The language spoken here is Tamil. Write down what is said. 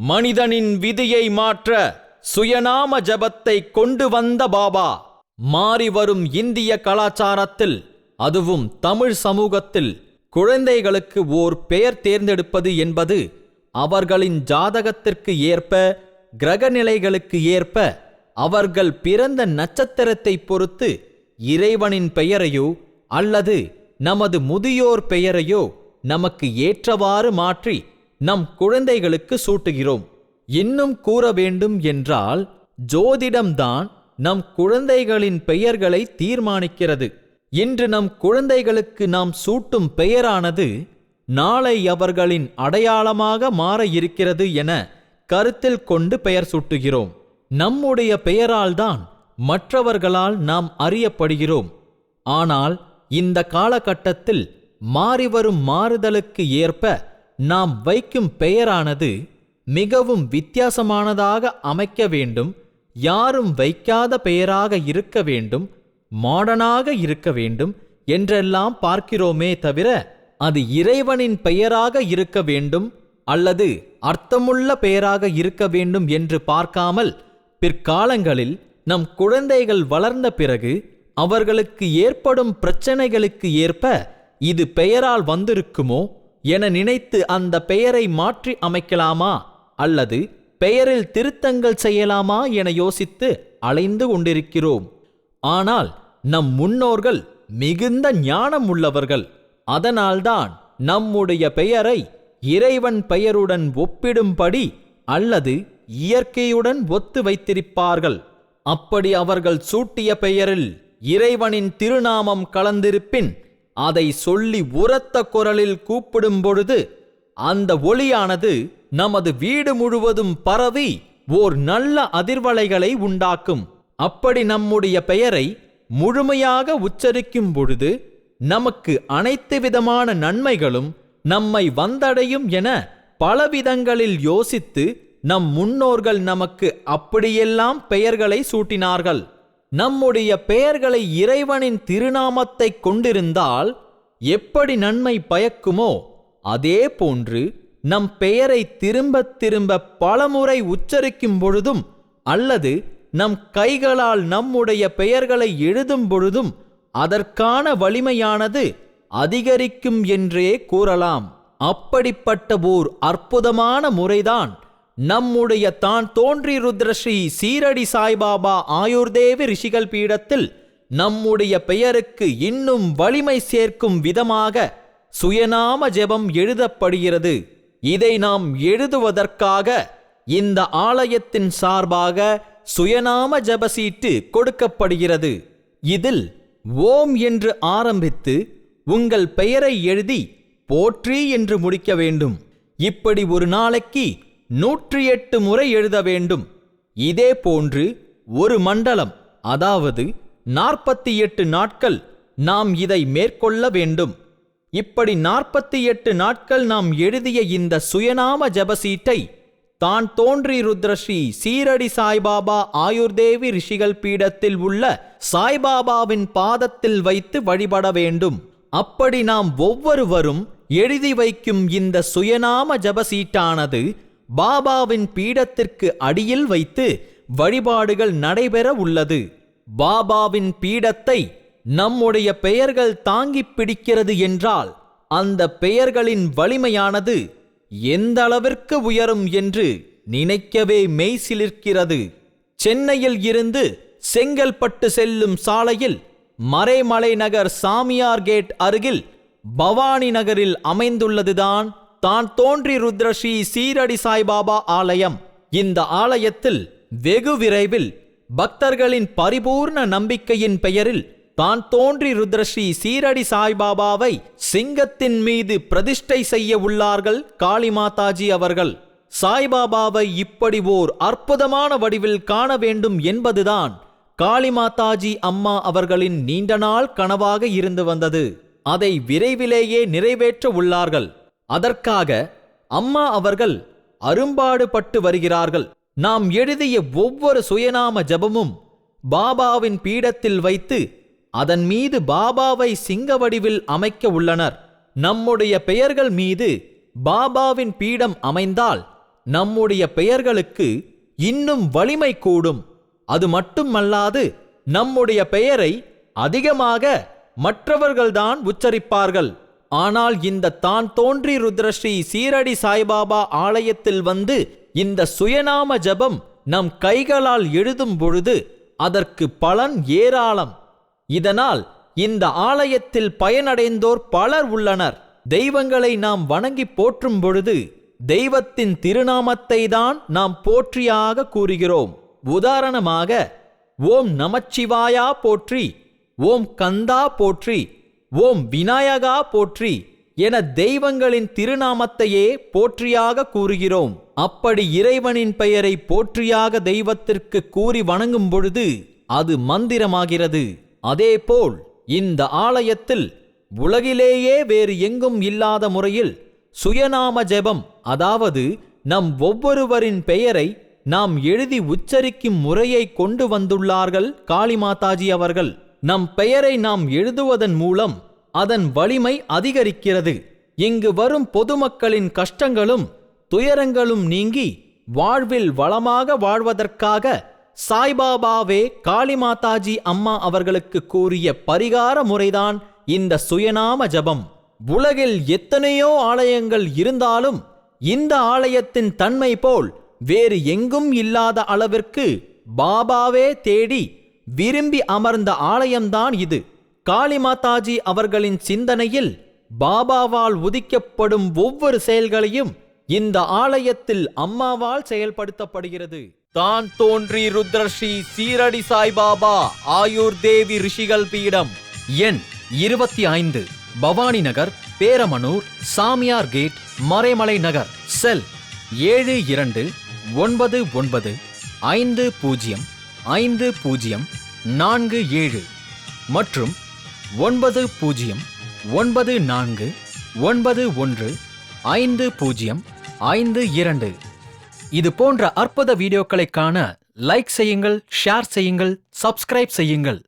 மனிதனின் விதியை மாற்ற சுயநாம ஜபத்தை கொண்டு வந்த பாபா. மாறிவரும் இந்திய கலாச்சாரத்தில் அதுவும் தமிழ் சமூகத்தில் குழந்தைகளுக்கு ஓர் பெயர் தேர்ந்தெடுப்பது என்பது அவர்களின் ஜாதகத்திற்கு ஏற்ப கிரகநிலைகளுக்கு ஏற்ப அவர்கள் பிறந்த நட்சத்திரத்தை பொறுத்து இறைவனின் பெயரையோ அல்லது நமது முதியோர் பெயரையோ நமக்கு ஏற்றவாறு மாற்றி நம் குழந்தைகளுக்கு சூட்டுகிறோம். இன்னும் கூற வேண்டும் என்றால் ஜோதிடம்தான் நம் குழந்தைகளின் பெயர்களை தீர்மானிக்கிறது. இன்று நம் குழந்தைகளுக்கு நாம் சூட்டும் பெயரானது நாளை அவர்களின் அடையாளமாக மாற இருக்கிறது என கருத்தில் கொண்டு பெயர் சூட்டுகிறோம். நம்முடைய பெயரால்தான் மற்றவர்களால் நாம் அறியப்படுகிறோம். ஆனால் இந்த காலகட்டத்தில் மாறிவரும் மாறுதலுக்கு ஏற்ப நாம் வைக்கும் பெயரானது மிகவும் வித்தியாசமானதாக அமைக்க வேண்டும் யாரும் வைக்காத பெயராக இருக்க வேண்டும் மாடனாக இருக்க வேண்டும் என்றெல்லாம் பார்க்கிறோமே தவிர அது இறைவனின் பெயராக இருக்க வேண்டும் அல்லது அர்த்தமுள்ள பெயராக இருக்க வேண்டும் என்று பார்க்காமல் பிற்காலங்களில் நம் குழந்தைகள் வளர்ந்த பிறகு அவர்களுக்கு ஏற்படும் பிரச்சனைகளுக்கு ஏற்ப இது பெயரால் வந்திருக்குமோ என நினைத்து அந்த பெயரை மாற்றி அமைக்கலாமா? அல்லது பெயரில் திருத்தங்கள் செய்யலாமா என யோசித்து அலைந்து கொண்டிருக்கிறோம். ஆனால் நம் முன்னோர்கள் மிகுந்த ஞானம் உள்ளவர்கள். அதனால்தான் நம்முடைய பெயரை இறைவன் பெயருடன் ஒப்பிடும்படி அல்லது இயற்கையுடன் ஒத்து வைத்திருப்பார்கள். அப்படி அவர்கள் சூட்டிய பெயரில் இறைவனின் திருநாமம் கலந்திருப்பின் அதை சொல்லி உரத்த குரலில் கூப்பிடும் பொழுது அந்த ஒளியானது நமது வீடு முழுவதும் பரவி ஓர் நல்ல அதிர்வலைகளை உண்டாக்கும். அப்படி நம்முடைய பெயரை முழுமையாக உச்சரிக்கும் பொழுது நமக்கு அனைத்து விதமான நன்மைகளும் நம்மை வந்தடையும் என பலவிதங்களில் யோசித்து நம் முன்னோர்கள் நமக்கு அப்படியெல்லாம் பெயர்களை சூட்டினார்கள். நம்முடைய பெயர்களை இறைவனின் திருநாமத்தை கொண்டிருந்தால் எப்படி நன்மை பயக்குமோ அதே போன்று நம் பெயரை திரும்பத் திரும்ப பலமுறை உச்சரிக்கும் பொழுதும் அல்லது நம் கைகளால் நம்முடைய பெயர்களை எழுதும் பொழுதும் அதற்கான வலிமையானது அதிகரிக்கும் என்றே கூறலாம். அப்படிப்பட்ட ஓர் அற்புதமான முறைதான் நம்முடைய தான் தோன்றி ருத்ரஸ்ரீ சீரடி சாய்பாபா ஆயுர்தேவி ரிஷிகள் பீடத்தில் நம்முடைய பெயருக்கு இன்னும் வலிமை சேர்க்கும் விதமாக சுயநாம ஜெபம் எழுதப்படுகிறது. இதை நாம் எழுதுவதற்காக இந்த ஆலயத்தின் சார்பாக சுயநாம ஜபசீட்டு கொடுக்கப்படுகிறது. இதில் ஓம் என்று ஆரம்பித்து உங்கள் பெயரை எழுதி போற்றி என்று முடிக்க வேண்டும். இப்படி ஒரு நாளைக்கு நூற்றி எட்டு முறை எழுத வேண்டும். இதே போன்று ஒரு மண்டலம் அதாவது நாற்பத்தி எட்டு நாட்கள் நாம் இதை மேற்கொள்ள வேண்டும். இப்படி நாற்பத்தி எட்டு நாட்கள் நாம் எழுதிய இந்த சுயநாம ஜபசீட்டை தான் தோன்றி ருத்ரஸ்ரீ சீரடி சாய்பாபா ஆயுர்தேவி ரிஷிகள் பீடத்தில் உள்ள சாய்பாபாவின் பாதத்தில் வைத்து வழிபட வேண்டும். அப்படி நாம் ஒவ்வொருவரும் எழுதி வைக்கும் இந்த சுயநாம ஜபசீட்டானது பாபாவின் பீடத்திற்கு அடியில் வைத்து வழிபாடுகள் நடைபெற உள்ளது. பாபாவின் பீடத்தை நம்முடைய பெயர்கள் தாங்கிப் பிடிக்கிறது என்றால் அந்த பெயர்களின் வலிமையானது எந்த அளவிற்கு உயரும் என்று நினைக்கவே மெய் சிலிர்க்கிறது சென்னையில் இருந்து செங்கல்பட்டு செல்லும் சாலையில் மறைமலை நகர் சாமியார் கேட் அருகில் பவானி நகரில் அமைந்துள்ளதுதான் தான் தோன்றி ருத்ரஸ்ரீ சீரடி சாய்பாபா ஆலயம். இந்த ஆலயத்தில் வெகு விரைவில் பக்தர்களின் பரிபூர்ண நம்பிக்கையின் பெயரில் தான் தோன்றி ருத்ரஸ்ரீ சீரடி சாய்பாபாவை சிங்கத்தின் மீது பிரதிஷ்டை செய்ய உள்ளார்கள் காளி மாதாஜி அவர்கள். சாய்பாபாவை இப்படி ஓர் அற்புதமான வடிவில் காண வேண்டும் என்பதுதான் காளி மாதாஜி அம்மா அவர்களின் நீண்ட நாள் கனவாக இருந்து வந்தது. அதை விரைவிலேயே நிறைவேற்ற உள்ளார்கள். அதற்காக அம்மா அவர்கள் அரும்பாடுபட்டு வருகிறார்கள். நாம் எழுதிய ஒவ்வொரு சுயநாம ஜபமும் பாபாவின் பீடத்தில் வைத்து அதன் மீது பாபாவை சிங்க வடிவில் அமைக்க உள்ளனர். நம்முடைய பெயர்கள் மீது பாபாவின் பீடம் அமைந்தால் நம்முடைய பெயர்களுக்கு இன்னும் வலிமை கூடும். அது மட்டுமல்லாது நம்முடைய பெயரை அதிகமாக மற்றவர்கள்தான் உச்சரிப்பார்கள். ஆனால் இந்த தான் தோன்றி ருத்ரஸ்ரீ சீரடி சாய்பாபா ஆலயத்தில் வந்து இந்த சுயநாம ஜபம் நம் கைகளால் எழுதும் பொழுது அதற்கு பலன் ஏராளம். இதனால் இந்த ஆலயத்தில் பயனடைந்தோர் பலர் உள்ளனர். தெய்வங்களை நாம் வணங்கி போற்றும் பொழுது தெய்வத்தின் திருநாமத்தை தான் நாம் போற்றியாக கூறுகிறோம். உதாரணமாக ஓம் நமச்சிவாயா போற்றி ஓம் கந்தா போற்றி ஓம் விநாயகா போற்றி என தெய்வங்களின் திருநாமத்தையே போற்றியாக கூறுகிறோம். அப்படி இறைவனின் பெயரை போற்றியாக தெய்வத்திற்கு கூறி வணங்கும் பொழுது அது மந்திரமாகிறது. அதேபோல் இந்த ஆலயத்தில் உலகிலேயே வேறு எங்கும் இல்லாத முறையில் சுயநாம ஜெபம் அதாவது நம் ஒவ்வொருவரின் பெயரை நாம் எழுதி உச்சரிக்கும் முறையை கொண்டு வந்துள்ளார்கள் காளிமாதாஜி அவர்கள். நம் பெயரை நாம் எழுதுவதன் மூலம் அதன் வலிமை அதிகரிக்கிறது. இங்கு வரும் பொதுமக்களின் கஷ்டங்களும் துயரங்களும் நீங்கி வாழ்வில் வளமாக வாழ்வதற்காக சாய்பாபாவே காளிமாதாஜி அம்மா அவர்களுக்கு கூறிய பரிகார முறைதான் இந்த சுயநாம ஜபம். உலகில் எத்தனையோ ஆலயங்கள் இருந்தாலும் இந்த ஆலயத்தின் தன்மை போல் வேறு எங்கும் இல்லாத அளவிற்கு பாபாவே தேடி விரும்பி அமர்ந்த ஆலயம்தான் இது. காளிமாதாஜி அவர்களின் சிந்தனையில் பாபாவால் உதிக்கப்படும் ஒவ்வொரு செயல்களையும் இந்த ஆலயத்தில் அம்மாவால் செயல்படுத்தப்படுகிறது. தான் தோன்றி ருத்ரஸ்ரீ சீரடி சாய்பாபா ஆயுர் தேவி ரிஷிகள் பீடம். எண் இருபத்தி ஐந்து பவானி நகர் பேரமனூர் சாமியார் கேட் மறைமலை நகர் செல் ஏழு இரண்டு ஒன்பது ஒன்பது ஐந்து பூஜ்ஜியம் ஐந்து பூஜ்ஜியம் நான்கு ஏழு மற்றும் ஒன்பது பூஜ்ஜியம் ஒன்பது நான்கு ஒன்பது ஒன்று ஐந்து பூஜ்ஜியம் ஐந்து இரண்டு. இது போன்ற அற்புத வீடியோக்களை காண லைக் செய்யுங்கள் ஷேர் செய்யுங்கள் சப்ஸ்கிரைப் செய்யுங்கள்.